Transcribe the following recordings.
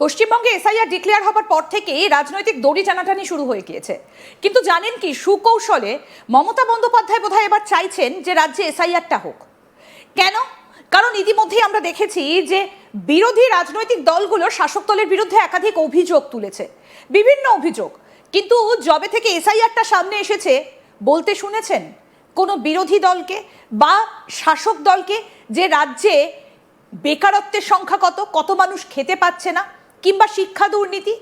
পশ্চিমবঙ্গে SIR declare হবার পর থেকেই রাজনৈতিক দড়ি টানাটানি শুরু হয়ে গিয়েছে। কিন্তু জানেন কি, সুকৌশলে মমতা বন্দ্যোপাধ্যায় বোধহয় এবার চাইছেন যে রাজ্যে এসআইআরটা হোক। কেন? কারণ ইতিমধ্যেই আমরা দেখেছি যে বিরোধী রাজনৈতিক দলগুলো শাসক দলের বিরুদ্ধে একাধিক অভিযোগ তুলেছে। বিভিন্ন অভিযোগ। কিন্তু যবে থেকে এসআইআরটা সামনে এসেছে, বলতে শুনেছেন কোনো বিরোধী দলকে বা শাসক দলকে যে রাজ্যে বেকারত্বের সংখ্যা কত কত মানুষ খেতে পাচ্ছে না কিংবা শিক্ষা দুর্নীতি,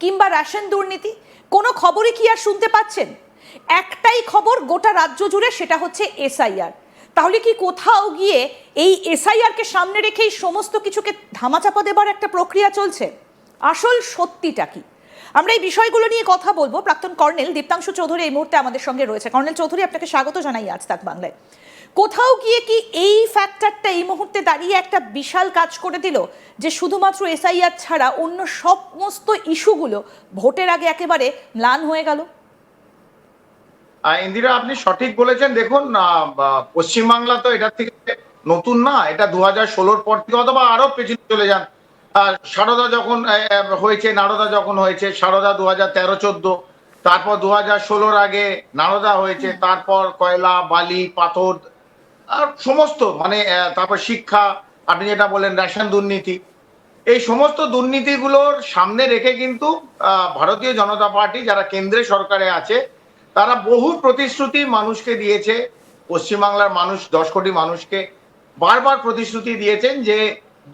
কিংবা রেশন দুর্নীতি, কোনো খবরই কি আর শুনতে পাচ্ছেন? একটাই খবর গোটা রাজ্য জুড়ে, সেটা হচ্ছে এসআইআর। তাহলে কি কোথাও গিয়ে এই এসআইআরকে সামনে রেখেই সমস্ত কিছুকে ধামাচাপা দেবার একটা প্রক্রিয়া চলছে? আসল সত্যিটা কি? আমরা এই বিষয়গুলো নিয়ে কথা বলব। প্রাক্তন কর্নেল দীপ্তাংশু চৌধুরী এই মুহূর্তে আমাদের সঙ্গে রয়েছে। কর্নেল চৌধুরী, আপনাকে স্বাগত জানাই আজ তাক বাংলায়। কোথাও গিয়ে কি এই ফ্যাক্টরটা এই মুহূর্তে দাঁড়িয়ে একটা বিশাল কাজ করে দিল যে শুধুমাত্র এসআইআর ছাড়া অন্য সমস্ত ইস্যুগুলো ভোটের আগে একেবারে ম্লান হয়ে গেল? ইন্দিরা, আপনি সঠিক বলেছেন। দেখুন পশ্চিমবাংলা তো এটার থেকে নতুন না, এটা দু হাজার ষোলোর পর থেকে অথবা আরও পেছনে চলে যান। সারদা যখন হয়েছে, নারদা যখন হয়েছে, সারদা দু হাজার তেরো, চোদ্দ, তারপর দু হাজার ষোলোর আগে নারদা হয়েছে, তারপর কয়লা, বালি, পাথর আর সমস্ত মানে তারপর শিক্ষা, আপনি যেটা বলেন রেশন দুর্নীতি, এই সমস্ত দুর্নীতিগুলোর সামনে রেখে কিন্তু ভারতীয় জনতা পার্টি যারা কেন্দ্রে সরকারে আছে, তারা বহু প্রতিশ্রুতি মানুষকে দিয়েছে, পশ্চিমবাংলার মানুষ, দশ কোটি মানুষকে বারবার প্রতিশ্রুতি দিয়েছেন যে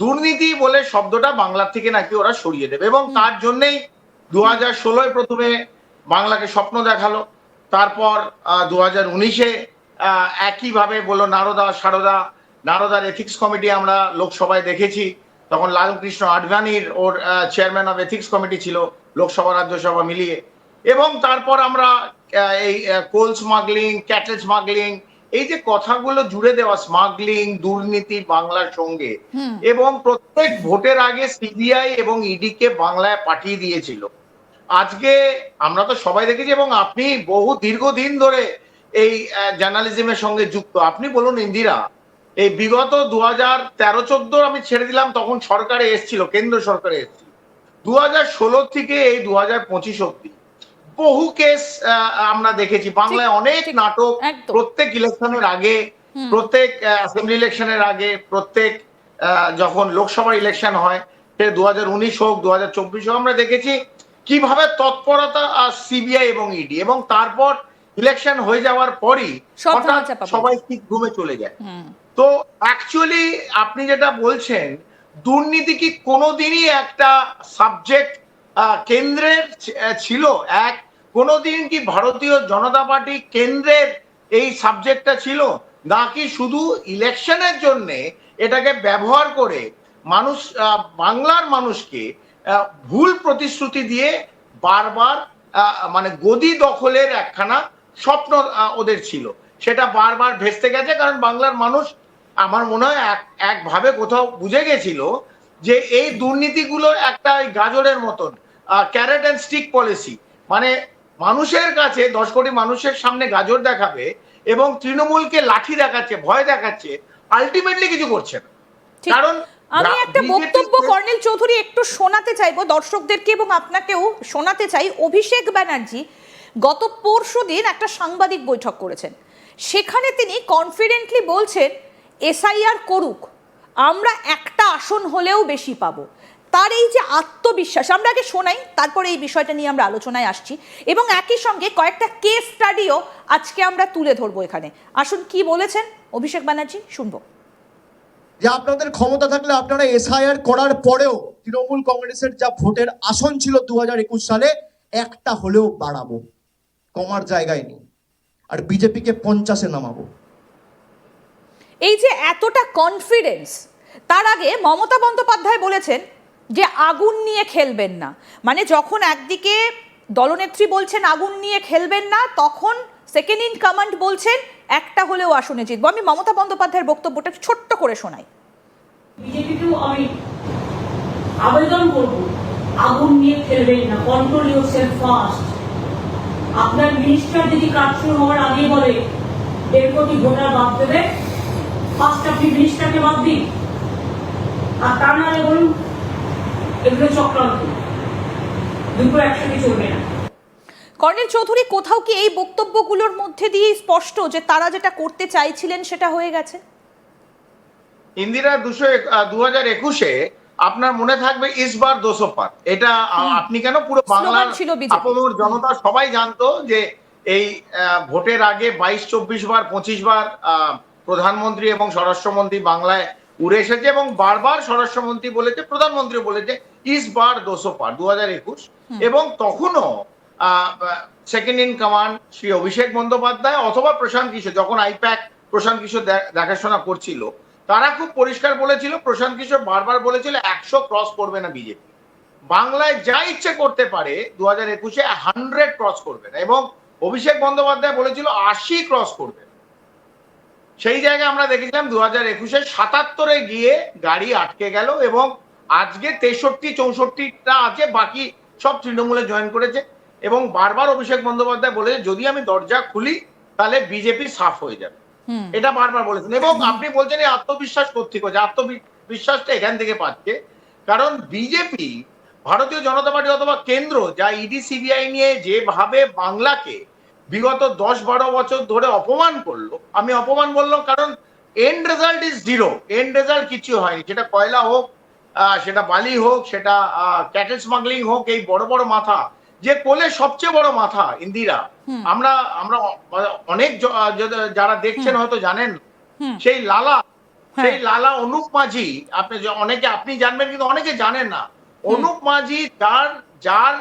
দুর্নীতি বলে শব্দটা বাংলার থেকে নাকি ওরা সরিয়ে দেবে এবং তার জন্যেই দু হাজার ষোলোয় প্রথমে বাংলাকে স্বপ্ন দেখাল, তারপর দু হাজার উনিশে একইভাবে বলল নারদা সারদা। নারদার এথিক্স কমিটি আমরা লোকসভায় দেখেছি। তখন লালকৃষ্ণ আডবাণীর ওর চেয়ারম্যান অফ এথিক্স কমিটি ছিল লোকসভা রাজ্যসভা মিলিয়ে। এবং তারপর আমরা এই কোল স্মাগলিং ক্যাটেল স্মাগলিং এই যে কথাগুলো জুড়ে দেওয়া স্মাগলিং দুর্নীতি বাংলার সঙ্গে এবং প্রত্যেক ভোটের আগে সিবিআই এবং ইডি কে বাংলায় পাঠিয়ে দিয়েছিল। আজকে আমরা তো সবাই দেখেছি এবং আপনি বহু দীর্ঘদিন ধরে এই জার্নালিজমের সঙ্গে যুক্ত। আপনি বলুন ইন্দিরা এই বিগত দু হাজার তেরো চোদ্দ আমি ছেড়ে দিলাম তখন সরকারে এসছিল কেন্দ্র সরকারে এসছিল। দু হাজার ষোলো থেকে এই দু হাজার পঁচিশ অব্দি বহু কেস আমরা দেখেছি। বাংলায় অনেক নাটক প্রত্যেক ইলেকশনের আগে প্রত্যেক অ্যাসেম্বলি ইলেকশনের আগে প্রত্যেক যখন লোকসভা ইলেকশন হয় সে দু হাজার উনিশ হোক দু হাজার চব্বিশ হোক আমরা দেখেছি কীভাবে তৎপরতা আর সিবিআই এবং ইডি এবং তারপর ইলেকশন হয়ে যাওয়ার পরই হঠাৎ সবাই ঠিক ঘুমে চলে যায়। তো অ্যাকচুয়ালি আপনি যেটা বলছেন দুর্নীতি কি কোনোদিনই একটা সাবজেক্ট কেন্দ্রের ছিল? এক কোনোদিন কি ভারতীয় জনতা পার্টি কেন্দ্রের এই সাবজেক্টটা ছিল? নাকি শুধু ইলেকশনের জন্য এটাকে ব্যবহার করে মানুষ বাংলার মানুষকে ভুল প্রতিশ্রুতি দিয়ে বারবার মানে গদি দখলের একখানা স্বপ্ন ওদের ছিল। সেটা বারবার ভেস্তে গেছে কারণ বাংলার মানুষ আমার মনে হয় এক একভাবে কোথাও বুঝে গেছিল যে এই দুর্নীতিগুলো একটা গাজরের মতন ক্যারেট অ্যান্ড স্টিক পলিসি মানে মানুষের কাছে দশ কোটি মানুষের সামনে গাজর দেখাবে এবং তৃণমূলকে লাঠি দেখাচ্ছে ভয় দেখাচ্ছে আলটিমেটলি কিছু করছে না। কারণ আমি একটা বক্তব্য কর্নেল চৌধুরী একটু শোনাতে চাইব দর্শকদেরকে এবং আপনাকেও শোনাতে চাই। অভিষেক ব্যানার্জি গত পরশু দিন একটা সাংবাদিক বৈঠক করেছেন। সেখানে তিনি কনফিডেন্টলি বলছেন, এসআইআর করুক, আমরা একটা আসন হলেও বেশি পাবো। তার এই যে আত্মবিশ্বাস, আমরা আগে শোনাই, তারপরে এই বিষয়টা নিয়ে আমরা আলোচনায় আসছি এবং একই সঙ্গে কয়েকটা কেস স্টাডিও আজকে আমরা তুলে ধরবো এখানে। আসুন, কি বলেছেন? অভিষেক ব্যানার্জি, শুনব। যে আপনাদের ক্ষমতা থাকলে আপনারা এসআইআর করার পরেও তৃণমূল কংগ্রেসের যা ভোটের আসন ছিল দু হাজার একুশ সালে, একটা হলেও বাড়াবো। কমার জায়গায় নেই। আর বিজেপিকে পঞ্চাশে নামাবো। এই যে এতটা কনফিডেন্স তার আগে মমতা বন্দ্যোপাধ্যায় বলেছেন যে আগুন নিয়ে খেলবেন না। মানে যখন একদিকে দলনেত্রী বলছেন আগুন নিয়ে খেলবেন না তখন সেকেন্ড ইন কমান্ড বলছেন একটা হলেও আসনে জিতবো। আমি মমতা বন্দ্যোপাধ্যায়ের বক্তব্যটা ছোট্ট করে শোনাই। বিজেপিকেও আমি আবেদন করব আগুন নিয়ে খেলবেন না কন্ট্রোল ইউর সেলফ ফার্স্ট আপনার মিনিস্টার যদি কাজ শুরু হওয়ার আগে বলে দেড় কোটি ভোটার বাদ দেবে ফার্স্ট আপনি মিনিস্টারকে বাদ দিন। আর তা নাহলে বলুন এগুলো চক্রান্ত। দুটো একসাথে চলবে না। কর্নেল চৌধুরী কোথাও কি এই বক্তব্যগুলোর মধ্যে দিয়েই স্পষ্ট যে তারা যেটা করতে চাইছিলেন সেটা হয়ে গেছে? ইন্দিরা দুশো দু হাজার একুশে আপনার মনে থাকবে ইসবার দোষো পার এটা আপনি কেন পুরো বাংলার ছিল জনতা সবাই জানতো যে এই ভোটের আগে বাইশ চব্বিশ বার পঁচিশ বার প্রধানমন্ত্রী এবং স্বরাষ্ট্রমন্ত্রী বাংলায় উড়ে এসেছে এবং বারবার স্বরাষ্ট্রমন্ত্রী বলেছে প্রধানমন্ত্রী বলেছে ইস বার দোষো পার দু হাজার একুশ এবং তখনও second in command Shri Abhishek Bandyopadhyay অথবা প্রশান্ত কিশোর যখন আইপ্যাক প্রশান্ত কিশোর দেখাশোনা করছিল তারা খুব পরিষ্কার বলেছিল, প্রশান্ত কিশোর বারবার বলেছিল, একশো ক্রস করবে না বিজেপি। বাংলায় যা ইচ্ছে করতে পারে দু হাজার একুশে হান্ড্রেড ক্রস করবে না। এবং অভিষেক বন্দ্যোপাধ্যায় বলেছিল, আশি ক্রস করবে সেই জায়গায় আমরা দেখেছিলাম দু হাজার একুশে সাতাত্তরে গিয়ে গাড়ি আটকে গেল এবং আজকে তেষট্টি, চৌষট্টিটা আছে, বাকি সব তৃণমূলে জয়েন করেছে। এবং বারবার অভিষেক বন্দ্যোপাধ্যায় বলেছে, যদি আমি দরজা খুলি, তাহলে বিজেপি সাফ হয়ে যাবে। এটা বারবার বলেছেন। এবং আপনি বলছেন এই আত্মবিশ্বাস কোথেকে হচ্ছে আত্মবিশ্বাসটা এখান থেকে পাচ্ছে। কারণ বিজেপি ভারতীয় জনতা পার্টি অথবা কেন্দ্র, যা ইডি সিবিআই নিয়ে যেভাবে বাংলাকে বিগত দশ বারো বছর ধরে অপমান করল, আমি অপমান বললাম কারণ end result is zero end result কিছু হয়নি। সেটা কয়লা হোক সেটা বালি হোক, সেটা ক্যাটেল স্মাগলিং হোক, এই বড় বড় মাথা যে কোলে সবচেয়ে বড় মাথা ইন্দিরা। আমরা আমরা অনেক যারা- দেখছেন হয়তো জানেন সেই লালা হ্যাঁ। সেই লালা অনুপ মাঝি আপনি অনেকে আপনি জানবেন কিন্তু অনেকে জানেন না। অনুপ মাঝি যার যার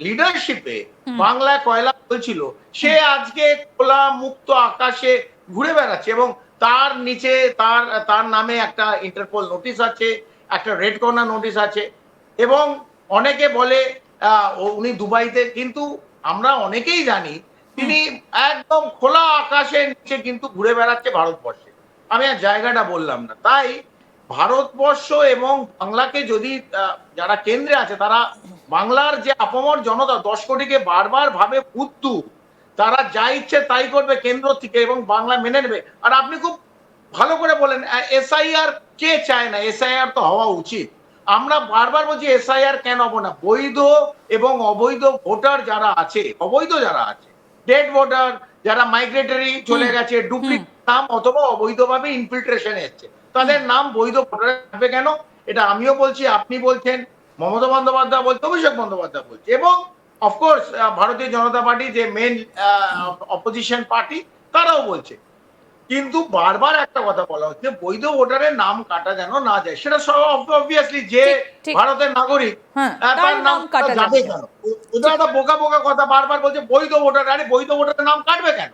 লিডারশিপে বাংলায় কয়লা হয়েছিল সে আজকে খোলা মুক্ত আকাশে ঘুরে বেড়াচ্ছে এবং তার নিচে তার তার নামে একটা ইন্টারপোল নোটিশ আছে একটা রেড কর্নার নোটিশ আছে এবং অনেকে বলে উনি দুবাইতে, কিন্তু আমরা অনেকেই জানি, তিনি একদম খোলা আকাশের নিচে কিন্তু ঘুরে বেড়াচ্ছে ভারতবর্ষে। আমি আর জায়গাটা বললাম না। তাই ভারতবর্ষ এবং বাংলাকে যদি যারা কেন্দ্রে আছে, তারা বাংলার যে আপামর জনতা, দশ কোটিকে বারবার ভাবে বুদ্ধু তারা যা ইচ্ছে তাই করবে কেন্দ্র থেকে এবং বাংলা মেনে নেবে। আর আপনি খুব ভালো করে বলেন এসআইআর কে চায় না? এসআইআর তো হওয়া উচিত। আমরা বারবার বলছি এসআইআর কেন হব না? বৈধ এবং অবৈধ ভোটার যারা আছে অবৈধ যারা আছে ডেড ভোটার যারা মাইগ্রেটরি চলে গেছে ডুপ্লিকেট নাম অথবা অবৈধভাবে ইনফিল্ট্রেশন এসছে। তাদের নাম বৈধ ভোটার থাকবে কেন? এটা আমিও বলছি আপনি বলছেন মমতা বন্দ্যোপাধ্যায় বলছে অভিষেক বন্দ্যোপাধ্যায় বলছে এবং of course Bharatiya Janata Party যে মেন অপোজিশন পার্টি তারাও বলছে। কিন্তু বারবার একটা কথা বলা হচ্ছে বৈধ ভোটারের নাম কাটা যেন না যায় সেটা সব অবভিয়াসলি যে। ভারতের নাগরিক হ্যাঁ, তার নাম কাটা যাবে। কেন ওটা একটা বোকা বোকা কথা বারবার বলছে বৈধ ভোটার আরে বৈধ ভোটারের নাম কাটবে কেন